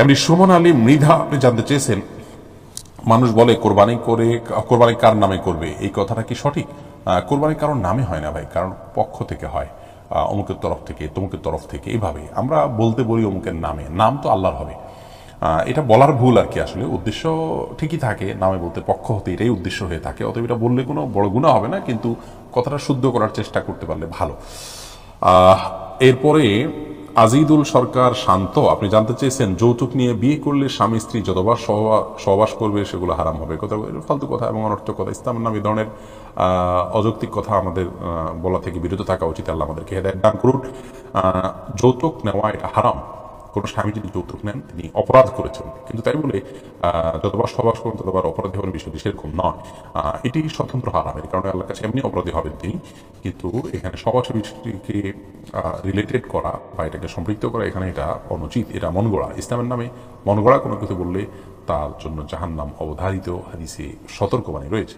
এমনি সুমন আলী মৃধা, আপনি জানতে চেয়েছেন? মানুষ বলে, কোরবানি করে, কোরবানি কার নামে করবে? এই কথাটা কি সঠিক? কোরবানি কারোর নামে হয় না ভাই কারণ পক্ষ থেকে হয় অমুকের তরফ থেকে, তমুকের তরফ থেকে এইভাবে আমরা বলতে বলি অমুকের নামে, নাম তো আল্লাহর হবে। এটা বলার ভুল আর কি আসলে, উদ্দেশ্য ঠিকই থাকে, নামে বলতে পক্ষ হতে এটাই উদ্দেশ্য হয়ে থাকে, অতএব এটা বললে কোনো বড় গুণা হবে না, কিন্তু কথাটা শুদ্ধ করার চেষ্টা করতে পারলে ভালো। এরপরে আজিদুল সরকার শান্ত। আপনি জানতে চেয়েছেন, যৌতুক নিয়ে বিয়ে করলে স্বামী স্ত্রী যতবার সহবা- সহবাস করবে সেগুলো হারাম হবে। কথা ফালতু কথা এবং অনর্থক কথা। ইসলামের নামী ধরনের অযৌক্তিক কথা আমাদের বলা থেকে বিরত থাকা উচিত আল্লাহ আমাদেরকে হেদায় দান করুন যৌতুক নেওয়া এটা হারাম। কোনো স্বামী যদি যৌতুক নেন, তিনি অপরাধ করেছেন। কিন্তু তাই বলে যতবার সবাস করুন ততবার অপরাধী হবেন বিষয়টি সেরকম নয়। এটি স্বতন্ত্র হারাম এর কারণে আল্লাহর কাছে এমনি অপরাধী হবেন তিনি। কিন্তু এখানে সবাসের বিষয়টিকে রিলেটেড করা বা এটাকে সম্পৃক্ত করা, এখানে এটা অনুচিত, এটা মন গড়া ইসলামের নামে মন গড়া কোনো কিছু বললে তার জন্য জাহান্নাম অবধারিত হাদিসে সতর্কবাণী রয়েছে।